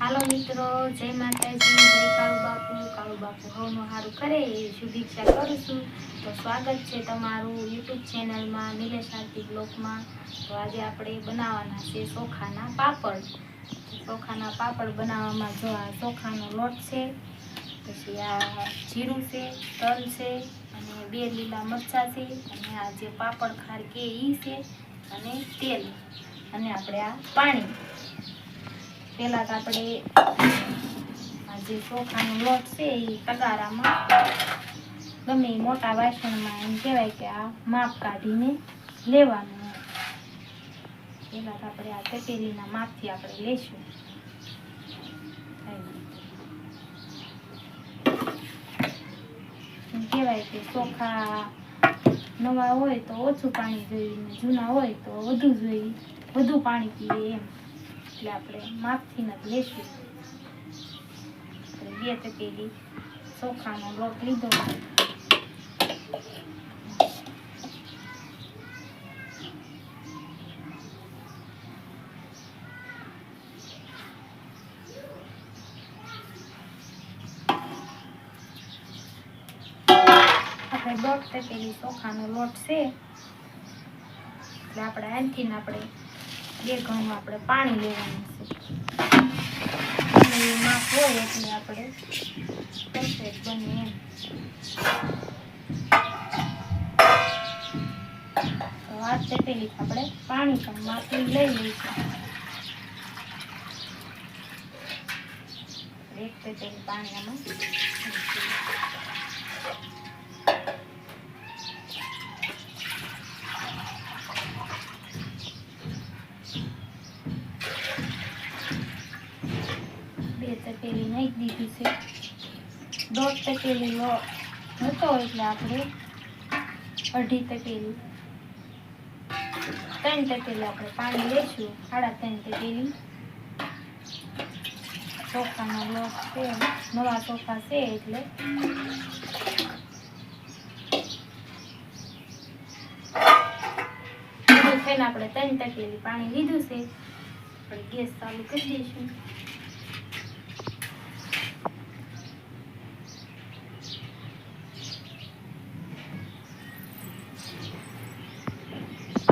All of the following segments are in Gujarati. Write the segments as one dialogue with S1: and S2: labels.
S1: હાલો મિત્રો, જય માતાજી, જય કાળુ બાપુ કાળુ બાપુ હવનું સારું કરે એવી શુભેચ્છા કરું છું. તો સ્વાગત છે તમારું યુટ્યુબ ચેનલમાં, નિલેશ આરતી બ્લોગમાં. તો આજે આપણે બનાવવાના છે ચોખાના પાપડ. ચોખાના પાપડ બનાવવામાં જો આ ચોખાનો લોટ છે, પછી આ જીરું છે, તલ છે, અને બે લીલા મરચાં છે, અને આ જે પાપડ ખાર કે ઈ છે, અને તેલ. અને આપણે આ પાણી. પહેલાં તો આપણે જે ચોખાનો લોટ છે એ તગારામાં. ગમે મોટા વાસણમાં એમ કહેવાય કે આ માપ કાઢીને લેવાનું. પહેલાં તો આપણે આ તપેલીના માપથી આપણે લેશું. કહેવાય કે ચોખા નવા હોય તો ઓછું પાણી જોઈએ જૂના હોય તો વધુ જોઈએ. વધુ પાણી પીએ એમ. એટલે આપણે માપથી જ લેશું બે તપેલી ચોખાનો લોટ લીધો. આપણે દોઢ તપેલી ચોખાનો લોટ છે. એટલે આપણે આનથી ને આપણે બે ઘણું આપણે પાણી લેવાનું છે. હોય એટલે આપણે પરફેક્ટ બને એમ આ આપણે પાણી માપી લઈ લઈશું. એક તપેલી પાણી આમાં બે તપેલી નાખી દીધી છે. દોઢ તકેલી હતો એટલે આપણે અઢી તકેલી. ત્રણ તકેલી આપણે પાણી લઈશું સાડા ત્રણ તકેલી. ચોખાનો લોટ છે. નવા ચોખા છે એટલે. આપણે ત્રણ તપેલી પાણી લીધું છે. આપણે ગેસ ચાલુ કરી દઈશું.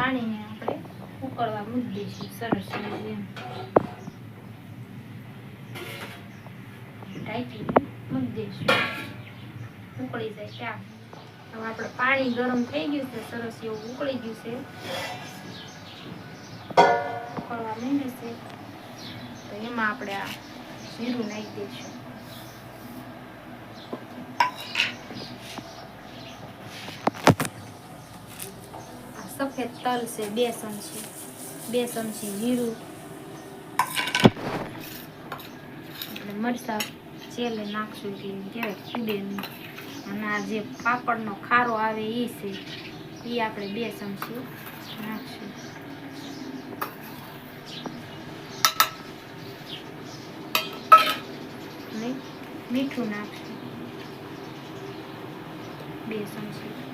S1: પાણીને આપણે ઉકળવા મૂકી દઈશું સરસ ઢાંકીને મૂકી ઉકળી જાય ત્યાં હવે આપણે પાણી ગરમ થઈ ગયું છે. સરસ એવું ઉકળી ગયું છે. ઉકળવા માંડે છે. તો એમાં આપણે આ જીરું નાખી દઈશું આ સફેદ તલ છે, બે ચમચી બે ચમચી જીરું, એટલે મરચાં ચેલે નાખશું કે કહેવાય કૂડે નહીં અને આ જે પાપડનો ખારો આવે એ છે એ આપણે બે ચમચી નાખશું. મીઠું નાખશું. બે ચમચી.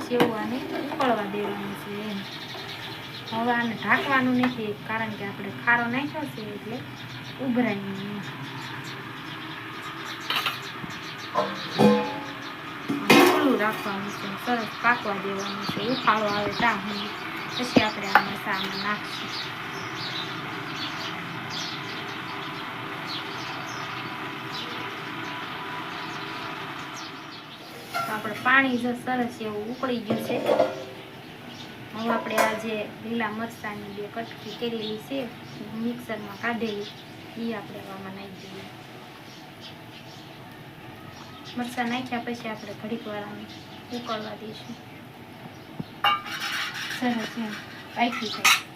S1: સરસ એવું ઉકળવા દેવાનું છે એમ. હવે આને ઢાંકવાનું નથી, કારણ કે આપણે ખારો નાખ્યો છે એટલે ઉભરાય નહીં. રાખવાનું છે, સરસ પાકવા દેવાનું છે, ઉખાડો આવે ત્યાં પછી આપણે આ મસાલામાં નાખશું. આપણે પાણી જો સરસ એવું ઉકળી ગયું છે. હવે આપણે આ જે લીલા મરચાંની બે કટકી કરેલી છે મિક્સરમાં કાઢેલી એ આપણે આમાં નાખી દઈએ. મરચાં નાખ્યા પછી આપણે ઘડીક વાર ઉકળવા દઈશું. સરસ એમ. પાકી થાય.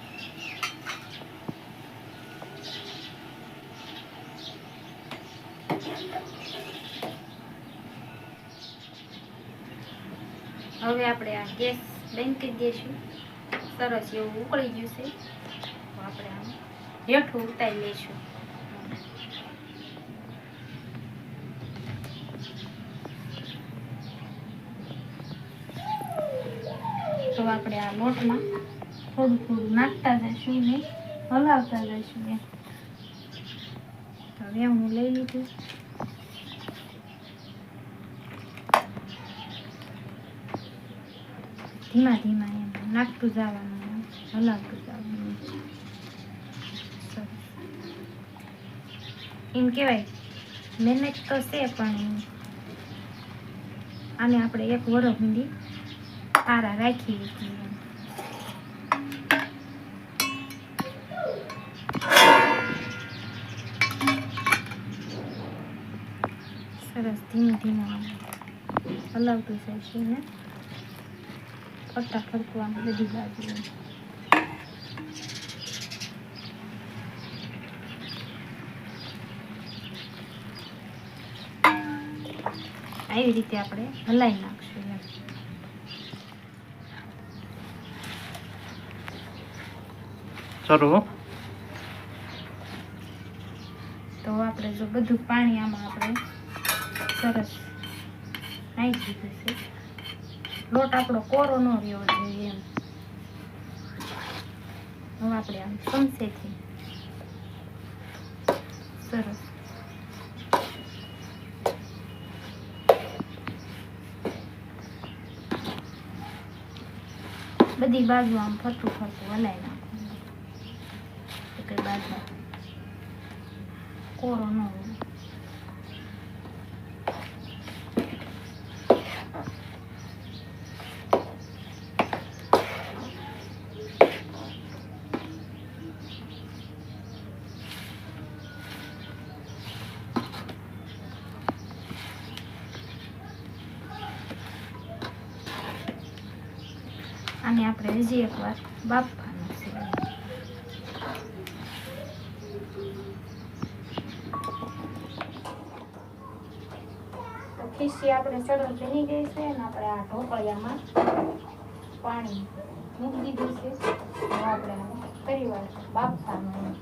S1: હવે આપણે આ ગેસ બંધ કરી દઈશું. સરસ એવું ઉકળી ગયું છે. તો આપણે આમ હેઠું ઉતારી લઈશું. તો આપણે આ લોટમાં થોડું થોડું નાખતા જઈશું ને હલાવતા જઈશું ને હવે હું લઈ લીધું. ધીમા ધીમા એમ નાખતું જવાનું હલાવતું જવાનું. એમ કહેવાય મહેનત તો છે પણ આને આપણે એક વરસ સુધી સારા રાખીએ છીએ સરસ ધીમે ધીમે હલાવતું જાય છે ને ફરતું આમ બધી બાજુ. આવી રીતે આપણે હલાવી નાખશું
S2: શરૂ
S1: તો આપણે જો બધું પાણી આમાં આપણે સરસ નાખી દીધું છે લોટ આપણો કોરો ન રહેવો જોઈએ એમ. હવે આપણે આમ ચમચેથી સરસ. બધી બાજુ આમ ફરતું ફરતું હલાવી નાખવાનું એક બાજુ કોરો ન હોય. આને આપણે હજી એકવાર બાફવાનું છે. ખીસી આપણે સરળ બની ગઈ છે અને આપણે આ ઢોકળિયામાં પાણી મૂકી દીધું છે. આપણે ફરી વાર બાફવાનું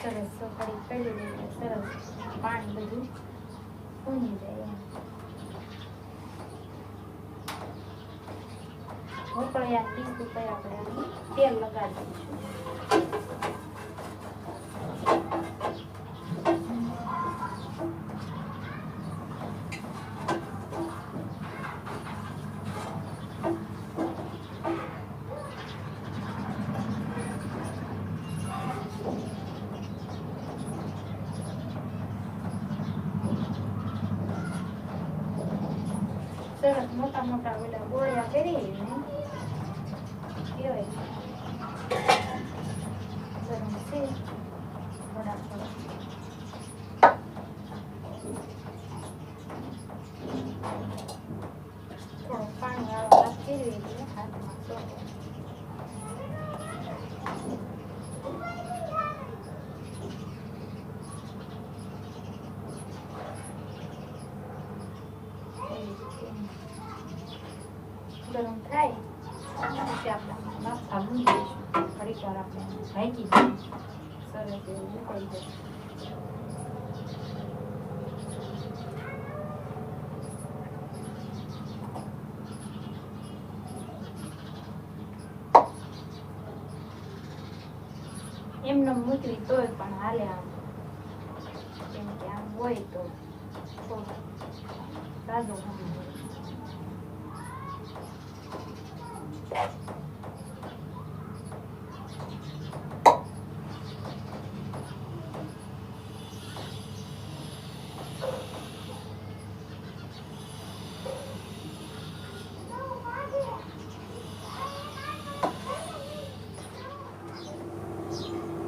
S1: સરસ સફાઈ કરી દઈએ સરસ પાણી બધું ભૂની જાય ઢોકળિયા પીસ ઉપર આપણે આને તેલ લગાડી દઈશું સરસ મોટા મોટા ઓલા ગોળિયા કરી ને કહેવાય ગરમ છે થોડા થોડા થોડો પાણી વાળો હાથ ફેરવી દઈએ હાથમાં ચોટે ગરમ થાય પછી આપણે નાસ્તા મૂકી દઈશું ઘડીક વાર આપણે ભાગી દઈશું સરસ એવું ઉકળી જાય મૂકવી તોય પણ હાલે આમ કેમ કે આમ હોય તો સાદો હોય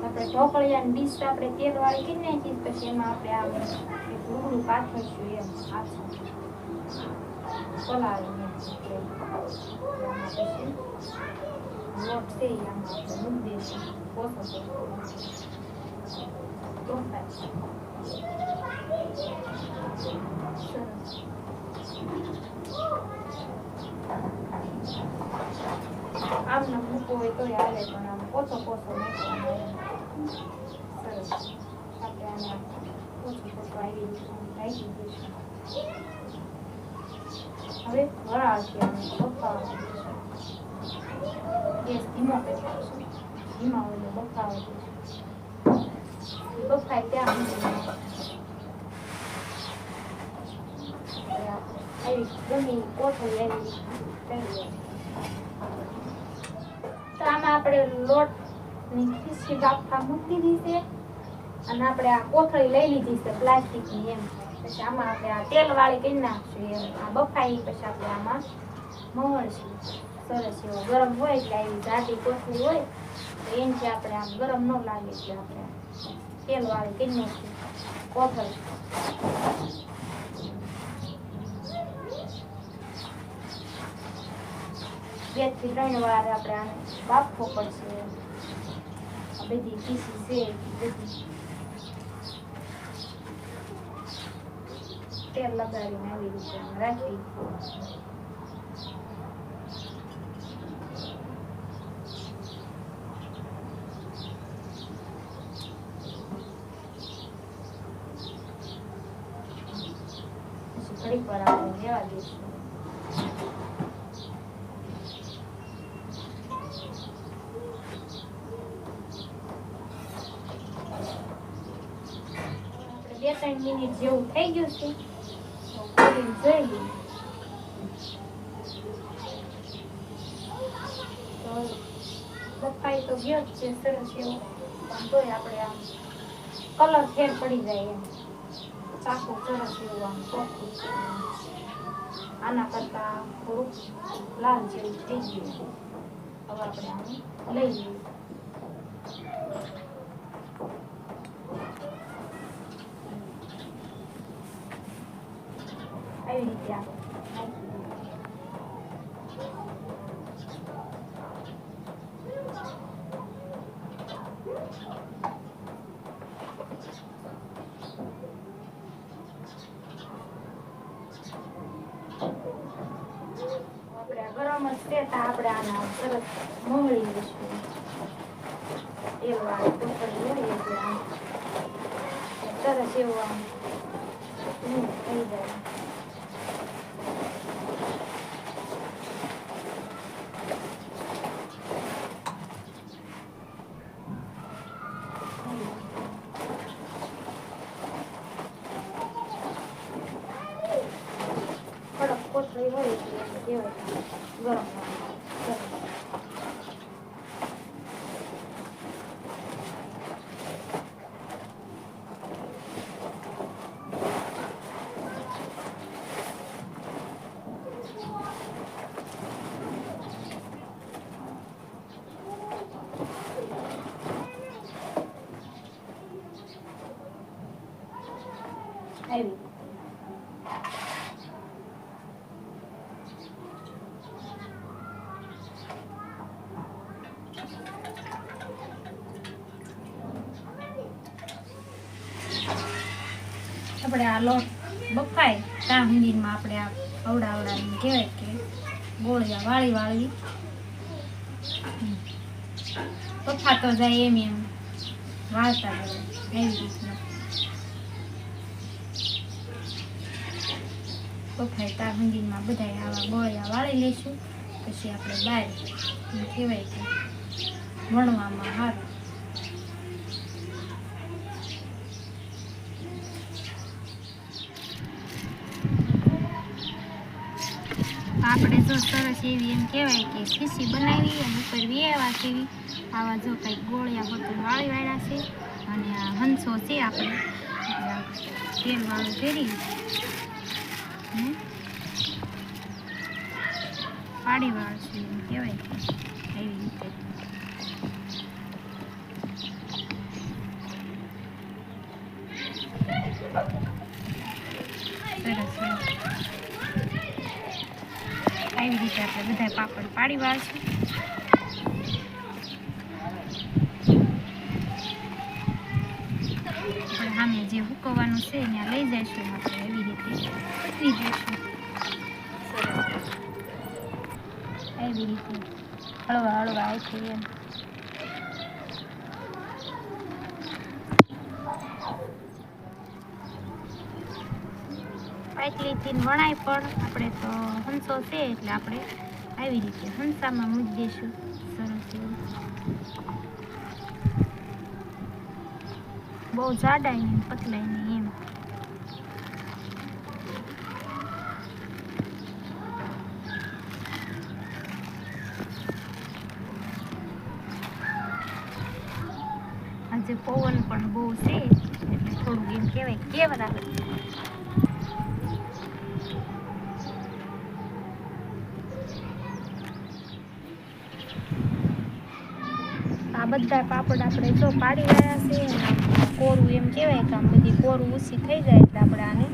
S1: આપણે ઢોકળિયાની ડીશ આપણે તેલવાળી કરી નાખી પછી એમાં આપણે આમ લોટ છે એ આમાં આપણે મૂકી પોસો સરસ. આમને મૂકવો હોય તોય હાલે, પણ આમ ઓછો નાખવાનો એમ. સરસ આપણે આને દઈશું હવે વરાળથી આને બફાવા દઈશું ધીમો ઓલે બફાવા દઈશું બફાય આવી જમીન કોથળી આવી તો આમાં આપણે બાફા મૂકી દીધી અને આપણે આ કોથળી લઈ લીધી છે પ્લાસ્ટિકની એમ. પછી આમાં આપણે આ તેલવાળી કરી નાખશું એમ. આ બફાઈ પછી આપણે આમાં મવળશું સરસ એવો ગરમ હોય એટલે આવી જાડી કોથળી હોય, તો એનાથી આપણે આમ ગરમ ન લાગે એટલે આપણે તેલવાળી કરી નાખીએ કોથળી. બેથી ત્રણ વાર આપણે બાફવો પડશે. આ બધી પીસી છે બધી તેલ લગાડીને આવી રીતે આમ રાખી પછી ઘડીક વાર આપણે રહેવા દઈશું આપણે બે, ત્રણ મિનિટ જેવું થઈ ગયું છે. તો બફાઈ તો ગયો છે, સરસ એવો. પણ તોય આપણે આમ કલર ફેર પડી જાય એમ. ચાકુ સરસ એવું આમ ચોખ્ખું આના કરતા થોડુંક લાલ જેવું થઈ ગયું હવે આપણે આમ લઈ લઈએ. આવી રીતે આ ગરમ જ છે આપણે આના સરસ મોંગળી લઈશું. એવું એટલે સરસ એવું થઈ જાય કડક કોથળી હોય એટલે એને કહેવાય ગરમ સરસ આવી આપણે આ લોટ બફાય ત્યાં સુધીમાં આપણે આ અવડા અવડાને કહેવાય કે ગોળિયા વાળી વાળી. બફાતો જાય એમ એમ. વાળતા જાય એવી રીતના. બફાય ત્યાં સુધીમાં બધા આવા ગોળિયા વાળી લઈશું. પછી આપણે બહાર કહેવાય કે વણવામાં સારું આપણે જો સરસ એવી એમ કહેવાય કે ખીસી બનાવી અને ઉપર વેવા કેવી આવા જો કંઈક ગોળિયા હોતું વાળી વાળા છે અને આ હંસો છે આપણે. એટલે તેલ વાળું કરી વાળ છે એમ કહેવાય કે એવી રીતે સરસ સરસ આવી રીતે આપણે બધા પાપડ પાડી વાળશું સામે જે હુકવવાનું છે ત્યાં લઈ જઈશું આપણે એવી રીતે. પકવી જઈશું. એવી રીતે હળવા હળવા છે એમ. સાયકલીથી વણાય પણ આપણે તો હંસો છે એટલે આપણે આવી રીતે હંસામાં મૂકી દઈશું. સરસ બહુ જાડાય નહીં પતલાય નહીં એમ. પવન પણ બહુ છે, એટલે થોડુંક એમ કહેવાય કેવર આવે બધા પાપડ આપણે જો પાડી રહ્યા છે કોરું એમ કહેવાય કે આમ બધી કોરું ઊંચી થઈ જાય એટલે આપણે આને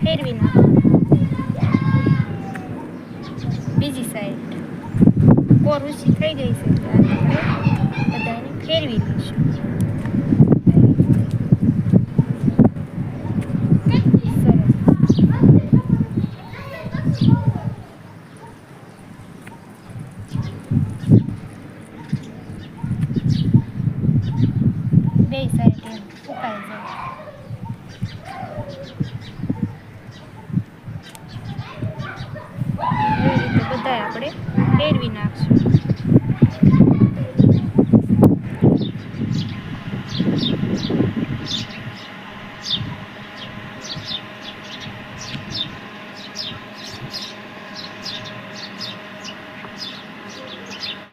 S1: ફેરવી નાખવાનું બીજી સાઈડ કોર ઊંચી થઈ ગઈ છે એટલે આપણે બધાને ફેરવી લઈશું Thank બે